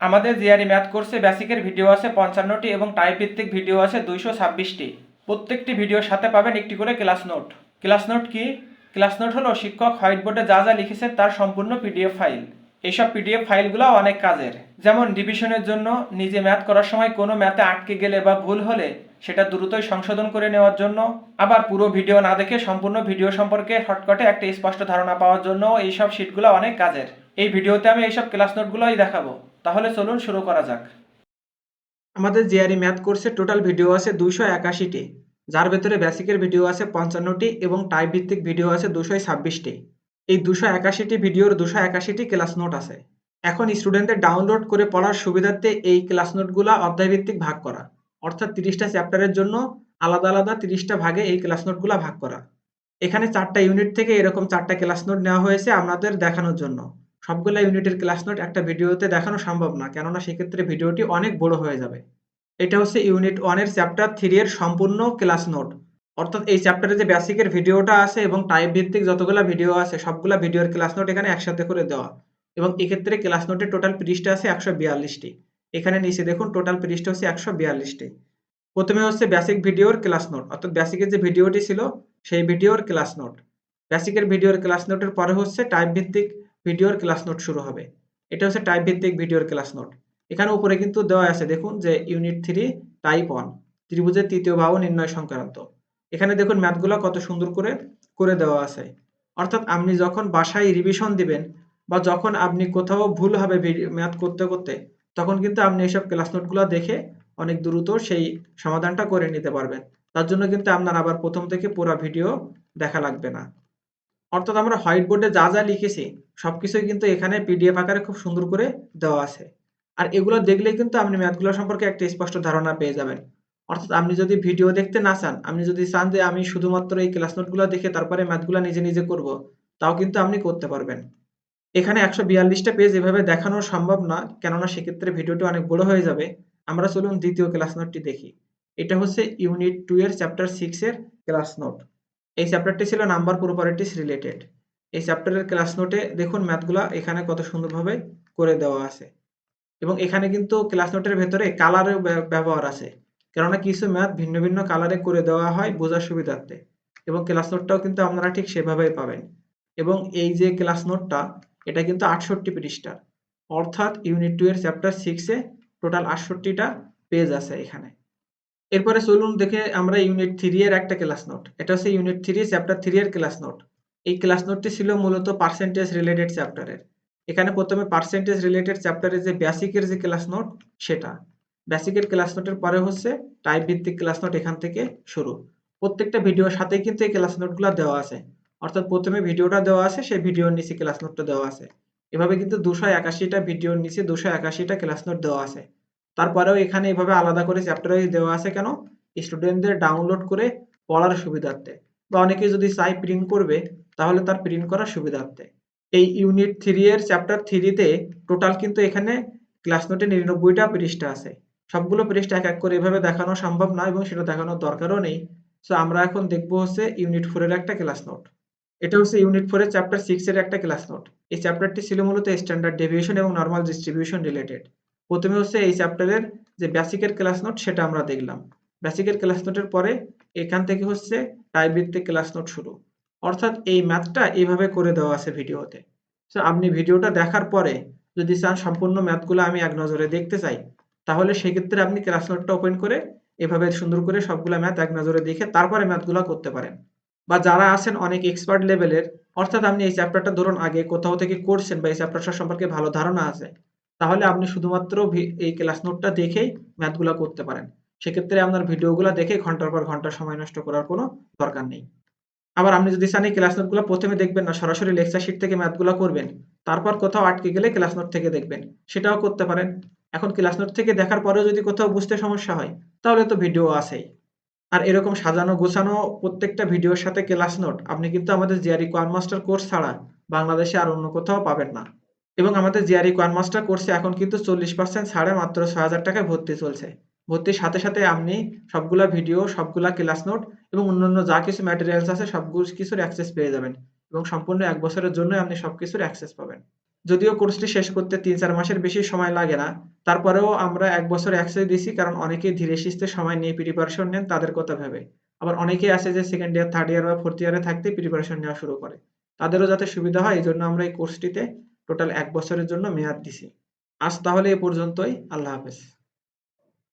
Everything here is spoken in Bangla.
আমাদের জিআরই ম্যাথ কোর্সে বেসিকের ভিডিও আছে পঞ্চান্নটি এবং টাইপ ভিত্তিক ভিডিও আছে দুইশো ছাব্বিশটি। প্রত্যেকটি ভিডিওর সাথে পাবেন একটি করে ক্লাস নোট। ক্লাস নোট কি? ক্লাস নোট হলো শিক্ষক হোয়াইট বোর্ডে যা যা লিখেছেন তার সম্পূর্ণ পিডিএফ ফাইল। এইসব পিডিএফ ফাইলগুলো অনেক কাজের। যেমন ডিভিশনের জন্য নিজে ম্যাথ করার সময় কোনো ম্যাথে আটকে গেলে বা ভুল হলে সেটা দ্রুতই সংশোধন করে নেওয়ার জন্য। আবার পুরো ভিডিও না দেখে সম্পূর্ণ ভিডিও সম্পর্কে শর্টকাটে একটা স্পষ্ট ধারণা পাওয়ার জন্য এইসব শিটগুলো অনেক কাজের। এই ভিডিওতে আমি এইসব ক্লাস নোটগুলোই দেখাবো। তাহলে চলুন শুরু করা যাক। আমাদের জিআরই ম্যাথ কোর্সে টোটাল ভিডিও আছে দুইশো একাশিটি, যার ভেতরে বেসিকের ভিডিও আছে পঞ্চান্নটি এবং টাইপ ভিত্তিক ভিডিও আছে দুশো ছাব্বিশটি। এই দুশো একাশিটি ভিডিওর দুশো একাশিটি ক্লাস নোট আছে। এখন স্টুডেন্টদের ডাউনলোড করে পড়ার সুবিধার্থে এই ক্লাস নোটগুলো অধ্যায়ভিত্তিক ভাগ করা, অর্থাৎ তিরিশটা চ্যাপ্টারের জন্য আলাদা আলাদা তিরিশটা ভাগে এই ক্লাস নোটগুলো ভাগ করা। এখানে চারটা ইউনিট থেকে এরকম চারটা ক্লাস নোট নেওয়া হয়েছে আপনাদের দেখানোর জন্য। সবগুলা ইউনিটের ক্লাস নোট একটা ভিডিওতে দেখানো সম্ভব না, কেননা সেক্ষেত্রে ভিডিওটি অনেক বড় হয়ে যাবে। এটা হচ্ছে ইউনিট ওয়ানের চ্যাপ্টার থ্রি এর সম্পূর্ণ ক্লাস নোট অর্থাৎ এই চ্যাপ্টারে যে বেসিকের ভিডিওটা আছে এবং টাইপ ভিত্তিক যতগুলা ভিডিও আছে, সবগুলা ভিডিওর ক্লাস নোট এখানে একসাথে করে দেওয়া। এবং এক্ষেত্রে ক্লাস নোটের টোটাল পৃষ্ঠা আছে একশো বিয়াল্লিশটি। এখানে নিচে দেখুন টোটাল পৃষ্ঠা হচ্ছে একশো বিয়াল্লিশটি। প্রথমে হচ্ছে বেসিক ভিডিওর ক্লাস নোট অর্থাৎ বেসিকের যে ভিডিওটি ছিল, সেই ভিডিওর ক্লাস নোট বেসিকের ভিডিওর ক্লাস নোটের পরে হচ্ছে টাইপ ভিত্তিক ভিডিওর ক্লাস নোট শুরু হবে। এটা হচ্ছে টাইপ ভিত্তিক ভিডিওর ক্লাস নোট এখানে উপরে কিন্তু দেওয়া আছে, দেখুন যে ইউনিট থ্রি টাইপ ওয়ান ত্রিভুজের তৃতীয় বাহু নির্ণয় সংক্রান্ত। এখানে দেখুন ম্যাথগুলো কত সুন্দর করে করে দেওয়া আছে। অর্থাৎ আপনি যখন বাসায় রিভিশন দিবেন বা যখন আপনি কোথাও ভুল হবে ম্যাথ করতে করতে, তখন কিন্তু আপনি এইসব ক্লাস নোটগুলো দেখে অনেক দ্রুত সেই সমাধানটা করে নিতে পারবেন। তার জন্য কিন্তু আপনার আবার প্রথম থেকে পুরো ভিডিও দেখা লাগবে না। অর্থাৎ আমরা হোয়াইট বোর্ডে যা যা লিখেছি, সবকিছুই কিন্তু এখানে পিডিএফ আকারে খুব সুন্দর করে দেওয়া আছে। আর এগুলো দেখলেই কিন্তু আপনি ম্যাথগুলো সম্পর্কে একটা স্পষ্ট ধারণা পেয়ে যাবেন। অর্থাৎ আপনি যদি ভিডিও দেখতে না চান, আপনি যদি চান যে আমি শুধুমাত্র এই ক্লাস নোটগুলো দেখে তারপরে ম্যাথগুলো নিজে নিজে করব, তাও কিন্তু আপনি করতে পারবেন। এখানে একশো বিয়াল্লিশটা পেজ এভাবে দেখানো সম্ভব না, কেননা সেক্ষেত্রে ভিডিওটি অনেক বড় হয়ে যাবে। আমরা চলুন দ্বিতীয় ক্লাস নোটটি দেখি। এটা হচ্ছে ইউনিট টু এর চ্যাপ্টার সিক্স এর ক্লাস নোট এই চ্যাপ্টারটি ছিল নাম্বার প্রপার্টিস রিলেটেড এই চ্যাপ্টারের ক্লাস নোটে দেখুন ম্যাথগুলো এখানে কত সুন্দরভাবে করে দেওয়া আছে। এবং এখানে কিন্তু ক্লাস নোটের ভেতরে কালারের ব্যবহার আছে। কেননা কিছু ম্যাথ ভিন্ন ভিন্ন কালারে করে দেওয়া হয় বোঝার সুবিধার্থে। এবং ক্লাস নোটটাও কিন্তু আপনারা ঠিক সেভাবেই পাবেন। এবং এই যে ক্লাস নোটটা এটা কিন্তু আটষট্টি পৃষ্ঠার। অর্থাৎ ইউনিট টু এর চ্যাপ্টার সিক্সে টোটাল আটষট্টিটা পেজ আছে এখানে। এরপরে চলুন দেখে আমরা ইউনিট থ্রি এর একটা ক্লাস নোট এটা হচ্ছে ইউনিট থ্রি চ্যাপ্টার থ্রি এর ক্লাস নোট এই ক্লাস নোটটি ছিল মূলত পার্সেন্টেজ রিলেটেড চ্যাপ্টারের এখানে প্রথমে পার্সেন্টেজ রিলেটেড চ্যাপ্টারের যে বেসিকের যে ক্লাস নোট সেটা। বেসিকের ক্লাস নোটের পরে হচ্ছে টাইপ ভিত্তিক ক্লাস নোট এখান থেকে শুরু। প্রত্যেকটা ভিডিওর সাথে কিন্তু এই ক্লাস নোটগুলো দেওয়া আছে। অর্থাৎ প্রথমে ভিডিওটা দেওয়া আছে, সেই ভিডিওর নিচে ক্লাস নোটটা দেওয়া আছে। এভাবে কিন্তু দুশো একাশিটা ভিডিওর নিচে দুশো একাশিটা ক্লাস নোট দেওয়া আছে। তারপরেও এখানে এভাবে আলাদা করে চ্যাপ্টার ওয়াইজ দেওয়া আছে কেন? স্টুডেন্টদের ডাউনলোড করে পড়ার সুবিধার্থে। বা অনেকে যদি চাই প্রিন্ট করবে, তাহলে তার প্রিন্ট করার সুবিধার্থে। এই ইউনিট থ্রি এর চ্যাপ্টার থ্রিতে টোটাল কিন্তু এখানে ক্লাস নোটে নিরানব্বইটা পৃষ্ঠা আছে। সবগুলো পৃষ্ঠা এক এক করে এভাবে দেখানো সম্ভব না এবং সেটা দেখানোর দরকারও নেই। সো আমরা এখন দেখব হচ্ছে ইউনিট ফোরের একটা ক্লাস নোট এটা হচ্ছে ইউনিট ফোরের চ্যাপ্টার সিক্স এর একটা ক্লাস নোট এই চ্যাপ্টারটি ছিল মূলত স্ট্যান্ডার্ড ডেভিয়েশন এবং নর্মাল ডিস্ট্রিবিউশন রিলেটেড প্রথমে হচ্ছে এই চ্যাপ্টারের যে বেসিকের ক্লাস নোট সেটা আমরা দেখলাম। বেসিকের ক্লাস নোটের পরে এখান থেকে হচ্ছে টাইপ ক্লাস নোট শুরু। অর্থাৎ এই ম্যাথটা এইভাবে করে দেওয়া আছে ভিডিওতে। সো আপনি ভিডিওটা দেখার পরে যদি চান সম্পূর্ণ ম্যাথগুলো আমি এক নজরে দেখতে চাই, তাহলে সেক্ষেত্রে আপনি ক্লাস নোটটা ওপেন করে এভাবে সুন্দর করে সবগুলো ম্যাথ এক নজরে দেখে তারপরে ম্যাথগুলো করতে পারেন। বা যারা আছেন অনেক এক্সপার্ট লেভেলের অর্থাৎ আপনি এই চ্যাপ্টারটা ধরুন আগে কোথাও থেকে করছেন বা এই চ্যাপ্টারটা সম্পর্কে ভালো ধারণা আছে তাহলে আপনি শুধুমাত্র এই ক্লাস নোটটা দেখেই ম্যাথগুলো করতে পারেন। সেক্ষেত্রে আপনার ভিডিওগুলো দেখে ঘণ্টার পর ঘণ্টা সময় নষ্ট করার কোনো দরকার নেই। আবার আপনি যদি চান এই ক্লাস নোটগুলো প্রথমে দেখবেন না, সরাসরি লেকচার শিট থেকে ম্যাথগুলো করবেন, তারপর কোথাও আটকে গেলে ক্লাস নোট থেকে দেখবেন, সেটাও করতে পারেন। এখন ক্লাস নোট থেকে দেখার পরেও যদি কোথাও বুঝতে সমস্যা হয়, তাহলে তো ভিডিও আছেই। আর এরকম সাজানো গোছানো প্রত্যেকটা ভিডিওর সাথে ক্লাস নোট আপনি কিন্তু আমাদের জিআরই কোয়ান মাস্টার কোর্স ছাড়া বাংলাদেশে আর অন্য কোথাও পাবেন না। এবং আমাদের জিআরই কোয়ান মাস্টার কোর্সে এখন কিন্তু চল্লিশ পার্সেন্ট ছাড়ে মাত্র ছয় হাজার টাকায় ভর্তি চলছে। ভর্তির সাথে সাথে আপনি সবগুলা ভিডিও, সবগুলা ক্লাস নোট এবং অন্যান্য যা কিছু ম্যাটেরিয়ালস আছে সবগুলো কিছুর অ্যাক্সেস পেয়ে যাবেন এবং সম্পূর্ণ এক বছরের জন্য আপনি সব কিছুর অ্যাক্সেস পাবেন। যদিও কোর্সটি শেষ করতে তিন চার মাসের বেশি সময় লাগে না, তারপরেও আমরা এক বছর অ্যাক্সেস দিছি কারণ অনেকেই ধীরে সুস্থে সময় নিয়ে প্রিপারেশন নেন তাদের কথা ভেবে। আবার অনেকেই আছে যে সেকেন্ড ইয়ার থার্ড ইয়ার বা ফোর্থ ইয়ারে থাকতে প্রিপারেশন নেওয়া শুরু করে। তাদেরও যাতে সুবিধা হয়, এই জন্য আমরা এই কোর্সটিতে টোটাল এক বছরের জন্য মেয়াদ দিছি। আজ তাহলে এ পর্যন্তই। আল্লাহ হাফেজ।